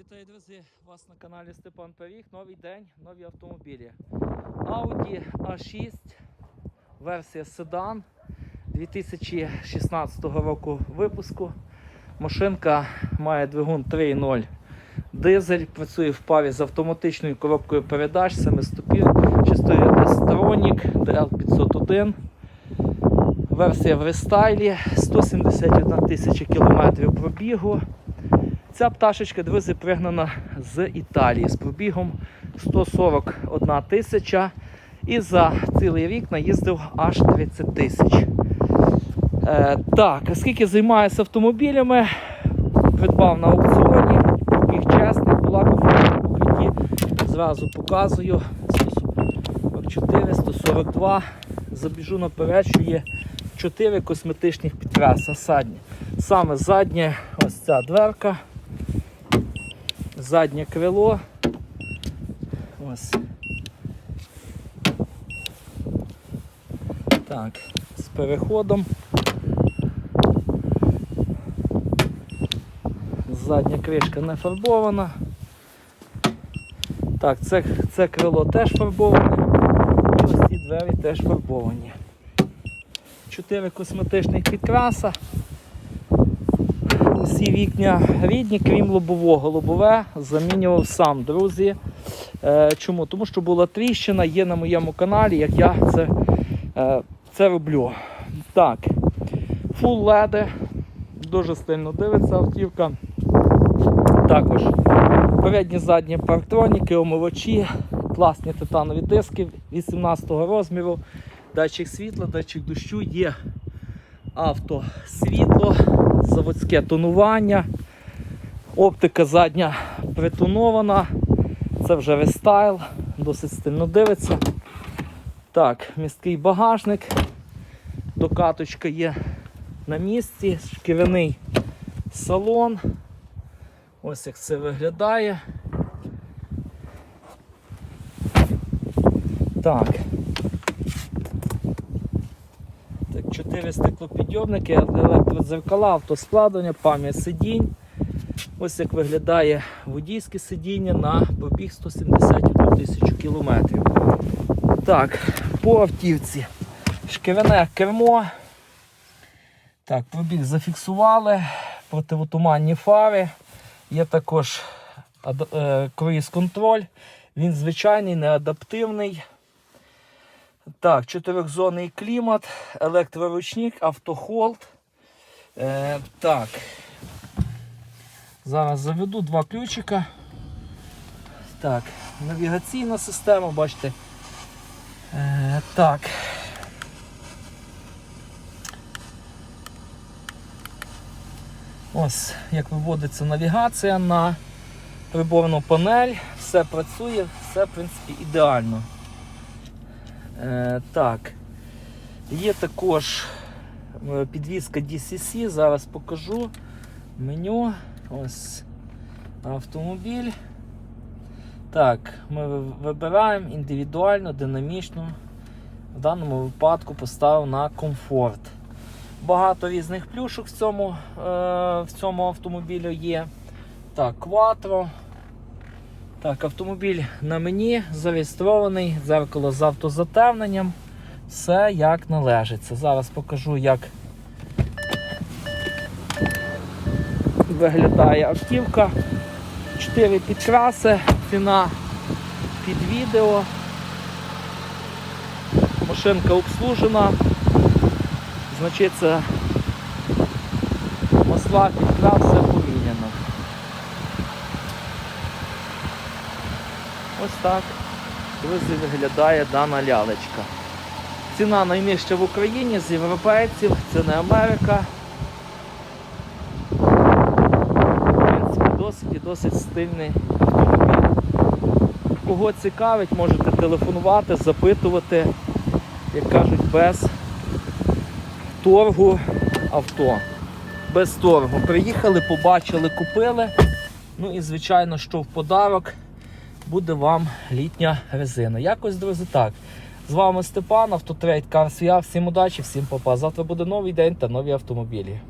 Вітаю, друзі! Вас на каналі Степан Пиріг. Новий день, нові автомобілі. Audi A6, версія седан 2016 року випуску. Машинка має двигун 3.0 дизель, працює в парі з автоматичною коробкою передач, 7 ступів, частою S-Tronic DL501. Версія в рестайлі, 171 тисяча кілометрів пробігу. Ця пташечка, друзі, пригнана з Італії з пробігом 141 тисяча. І за цілий рік наїздив аж 30 тисяч. Е, так, оскільки займаюся автомобілями, придбав на аукціоні, пробіг чесний, була покритті. Зразу показую. 144, 142. Забіжу наперед, що є 4 косметичних підкраса. Садні. Саме заднє ось ця дверка заднє крило. Ось. Так, з переходом. Задня кришка не фарбована. Так, це, це крило теж фарбоване. І ось ці двері теж фарбовані. Чотири косметичних підкраса. Усі вікня рідні, крім лобового. Лобове замінював сам, друзі. Е, чому? Тому що була тріщина, є на моєму каналі, як я це, е, це роблю. Так, фул леди, дуже стильно дивиться автівка. Також передні задні парктроніки, омивачі, класні титанові диски 18 розміру, датчик світла, датчик дощу, є автосвітло, заводське тонування, оптика задня притонована, це вже рестайл, досить стильно дивиться. Так, місткий багажник, докаточка є на місці, шкіряний салон. Ось як це виглядає. Так. 4 стеклопідйомники, електродзеркала, автоскладення, пам'ять сидінь. Ось як виглядає водійське сидіння на пробіг 171 тисячу кілометрів. Так, по автівці. Шкіряне кермо. Так, пробіг зафіксували, противотуманні фари. Є також е, круїз-контроль. Він звичайний, не адаптивний. Так, чотирьохзонний клімат, електроручник, автохолд. Е, так. Зараз заведу два ключика. Так, навігаційна система, бачите. Е, так. Ось як виводиться навігація на приборну панель. Все працює, все в принципі ідеально. Е, так. Є також е, підвізка DCC, зараз покажу меню. Ось автомобіль. Так, ми вибираємо індивідуально, динамічно. В даному випадку поставив на комфорт. Багато різних плюшок в цьому, е, в цьому автомобілі є. Так, Quattro. Так, автомобіль на мені зареєстрований, дзеркало з автозатемненням. Все як належиться. Зараз покажу, як виглядає автівка. Чотири підкраси, ціна під відео. Машинка обслужена. Значиться масла підкрас, все поміняно. Ось так, виглядає дана лялечка. Ціна найнижча в Україні з європейців, це не Америка. В принципі, досить і досить стильний автомобіль. Кого цікавить, можете телефонувати, запитувати, як кажуть, без торгу авто. Без торгу. Приїхали, побачили, купили. Ну і звичайно, що в подарок буде вам літня резина. Якось, друзі, так. З вами Степан, Автотрейд Карс Всім удачі, всім папа. Завтра буде новий день та нові автомобілі.